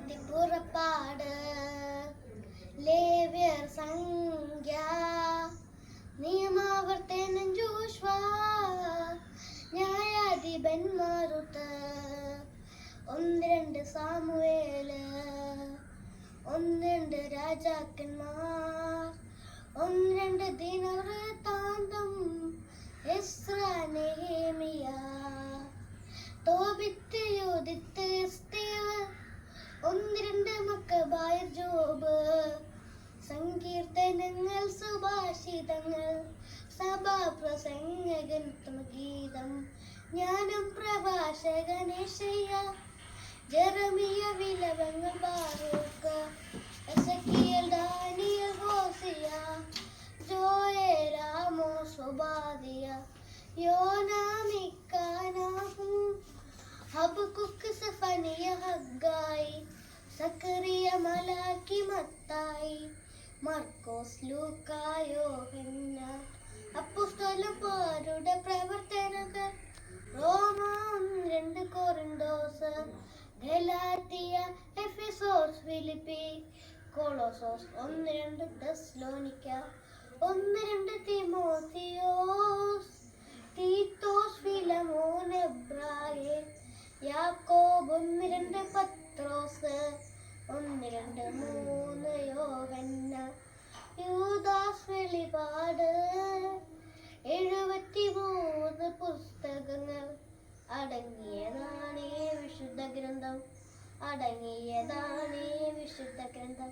ദൈവത്തിൻ പുറപ്പാട് ലേവ്യർ സംഖ്യ. നിയമാവർത്തനം ജോഷ്വ. ന്യായാധിപന്മാരുട്ട്. ഒന്ന് രണ്ട് സാമുവേൽ. ഒന്ന് രണ്ട് രാജാക്കന്മാർ. ഒന്ന് രണ്ട് ദിനവൃത്താന്തം. സുഭാഷിതങ്ങൾ സഭാപ്രസംഗകൻ ഗീതം ഞാനും പ്രഭാഷകനേശയ്യ Jeremiah വിലവങ്ങൾ Baruch Ezekiel Daniel Hosea Joel Amos Obadiah യോന മിക്കാനാഹും Habakkuk Zephaniah Haggai Zechariah Malachi Mathai മർക്കോസ് ലൂക്കായോ ഹന്ന അപ്പുസ്തലന്മാരുടെ പ്രവർത്തനങ്ങൾ റോമം രണ്ട് കോറിൻഡോസ് ഗലാത്തിയ എഫിസോസ് ഫിലിപ്പി കൊളോസോസ് ഒന്ന് രണ്ട് തെസ്ലോനിക്ക ഒന്ന് രണ്ട് തിമോത്തിയോസ് തീത്തോസ് ഫിലമോൻ എബ്രായെ യാക്കോബ് ഒന്ന് രണ്ട് പത്രോസ് ഒന്ന് രണ്ട് മൂന്ന് വെളിപാട് എഴുപത്തി മൂന്ന് പുസ്തകങ്ങൾ അടങ്ങിയതാണേ വിശുദ്ധ ഗ്രന്ഥം. അടങ്ങിയതാണേ വിശുദ്ധ ഗ്രന്ഥം.